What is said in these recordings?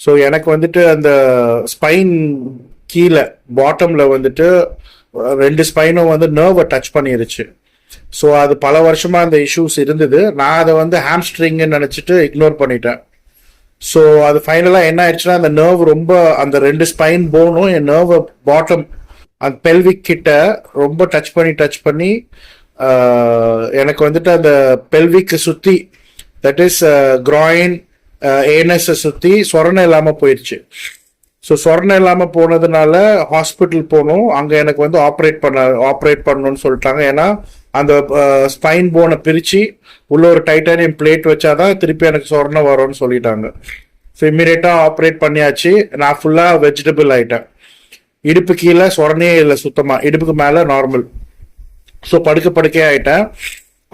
So எனக்கு வந்துட்டு அந்த ஸ்பைன் கீழே பாட்டமில் வந்துட்டு ரெண்டு ஸ்பைனும் வந்து நர்வை டச் பண்ணிருச்சு. ஸோ அது பல வருஷமாக அந்த இஷ்யூஸ் இருந்தது. நான் அதை வந்து ஹாம்ஸ்ட்ரிங்னு நினச்சிட்டு இக்னோர் பண்ணிட்டேன். ஸோ அது ஃபைனலாக என்ன ஆயிடுச்சுன்னா அந்த நர்வ் ரொம்ப அந்த ரெண்டு ஸ்பைன் போனும் என் நர்வை பாட்டம் அந்த பெல்விக் கிட்ட ரொம்ப டச் பண்ணி டச் பண்ணி எனக்கு வந்துட்டு அந்த பெல்விக்கு சுற்றி தட் இஸ் கிராயின் ஏஎன்எஸ்ஸை சுற்றி சொரணை இல்லாமல் போயிடுச்சு ஸோ சொரணை இல்லாமல் போனதுனால ஹாஸ்பிட்டல் போனோம். அங்கே எனக்கு வந்து ஆப்ரேட் பண்ண ஆப்ரேட் பண்ணணும்னு சொல்லிட்டாங்க. ஏன்னா அந்த ஸ்பைன் போனை பிரித்து உள்ள ஒரு டைட்டானியம் பிளேட் வச்சாதான் திருப்பி எனக்கு சொரணை வரும்னு சொல்லிட்டாங்க. ஸோ இம்மீடியட்டாக ஆப்ரேட் பண்ணியாச்சு. நான் ஃபுல்லாக வெஜிடபிள் ஆகிட்டேன் இடுப்பு கீழே சொரணையே இல்லை சுத்தமாக இடுப்புக்கு மேலே நார்மல் ஸோ படுக்க படுக்கையே ஆகிட்டேன்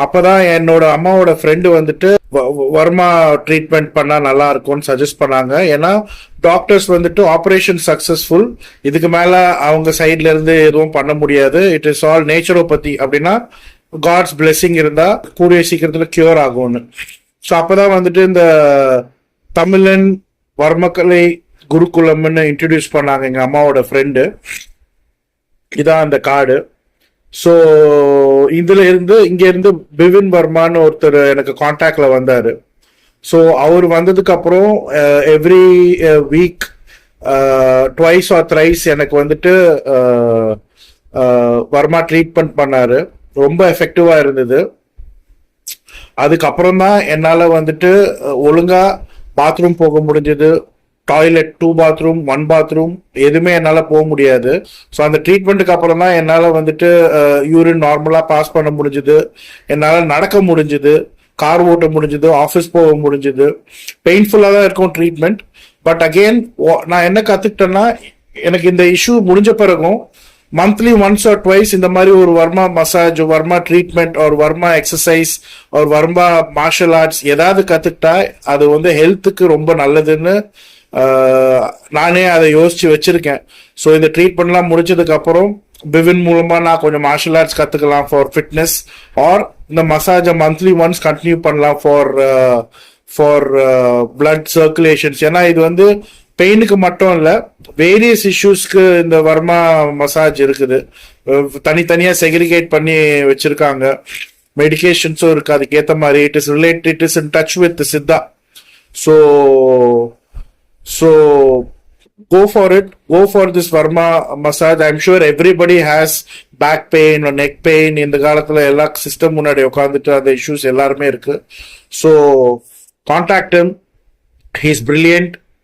அப்பதான் என்னோட அம்மாவோட ஃப்ரெண்டு வந்துட்டு வ- வ- வர்மா ட்ரீட்மெண்ட் பண்ணா நல்லா இருக்கும்னு சஜஸ்ட் பண்ணாங்க. ஏன்னா டாக்டர்ஸ் வந்துட்டு ஆப்ரேஷன் சக்சஸ்ஃபுல் இதுக்கு மேல அவங்க சைட்ல இருந்து எதுவும் பண்ண முடியாது. இட் இஸ் ஆல் நேச்சுரோபதி அப்படின்னா காட்ஸ் பிளெஸிங் இருந்தா கூடிய சீக்கிரத்துல கியூர் ஆகும்னு. ஸோ அப்பதான் வந்துட்டு இந்த தமிழன் வர்மக்கலை குருகுலம்னு இன்ட்ரடியூஸ் பண்ணாங்க எங்க அம்மாவோட ஃப்ரெண்டு இதான் அந்த கார்டு. ஸோ இதுல இருந்து இங்க இருந்து பிபின் வர்மான்னு ஒருத்தர் எனக்கு கான்டாக்ட்ல வந்தாரு. ஸோ அவர் வந்ததுக்கு அப்புறம் every week twice or thrice எனக்கு வந்துட்டு வர்மா ட்ரீட்மெண்ட் பண்ணாரு. ரொம்ப எஃபெக்டிவா இருந்தது. அதுக்கப்புறம் தான் என்னால் வந்துட்டு ஒழுங்கா பாத்ரூம் போக முடிஞ்சது. Toilet two bathroom one bathroom எதுவுமே என்னால் போக முடியாது. ஸோ அந்த ட்ரீட்மெண்ட்டுக்கு அப்புறம் தான் என்னால் வந்துட்டு யூரின் நார்மலாக பாஸ் பண்ண முடிஞ்சுது. என்னால் நடக்க முடிஞ்சுது. கார் ஓட்ட முடிஞ்சுது ஆஃபீஸ் போக முடிஞ்சுது. பெயின்ஃபுல்லாக தான் இருக்கும் ட்ரீட்மெண்ட் பட் அகெயின் நான் என்ன கற்றுக்கிட்டேன்னா எனக்கு இந்த இஷ்யூ முடிஞ்ச பிறகும் மந்த்லி ஒன்ஸ் ஆர் ட்வைஸ் இந்த மாதிரி ஒரு வர்மா மசாஜ் வர்மா ட்ரீட்மெண்ட் ஒரு வர்மா எக்ஸசைஸ் ஒரு வர்மா மார்ஷல் ஆர்ட்ஸ் ஏதாவது கற்றுக்கிட்டா அது வந்து ஹெல்த்துக்கு ரொம்ப நல்லதுன்னு நானே அதை யோசிச்சு வச்சிருக்கேன். ஸோ இந்த ட்ரீட்மெண்ட்லாம் முடிச்சதுக்கு அப்புறம் பிவின் மூலமா நான் கொஞ்சம் மார்ஷல் ஆர்ட்ஸ் கத்துக்கலாம் ஃபார் ஃபிட்னஸ் ஆர் இந்த மசாஜை மந்த்லி ஒன்ஸ் கண்டினியூ பண்ணலாம் ஃபார் ஃபார் பிளட் சர்க்குலேஷன்ஸ் ஏன்னா இது வந்து பெயினுக்கு மட்டும் இல்லை வேரியஸ் இஷ்யூஸ்க்கு இந்த வர்மா மசாஜ் இருக்குது. தனித்தனியாக செக்ரிகேட் பண்ணி வச்சிருக்காங்க. மெடிகேஷன்ஸும் இருக்கு. அதுக்கேற்ற மாதிரி it is related it is in touch with Siddha so So go for it. Go for this Varma massage. I'm sure everybody has back pain neck pain இந்த காலத்தில் எல்லா சிஸ்டம் முன்னாடி உட்காந்துட்டு அந்த இஷ்யூஸ் எல்லாருமே இருக்கு ஸோ கான்டாக்ட் ஹீஸ் பிரில்லியன்ட்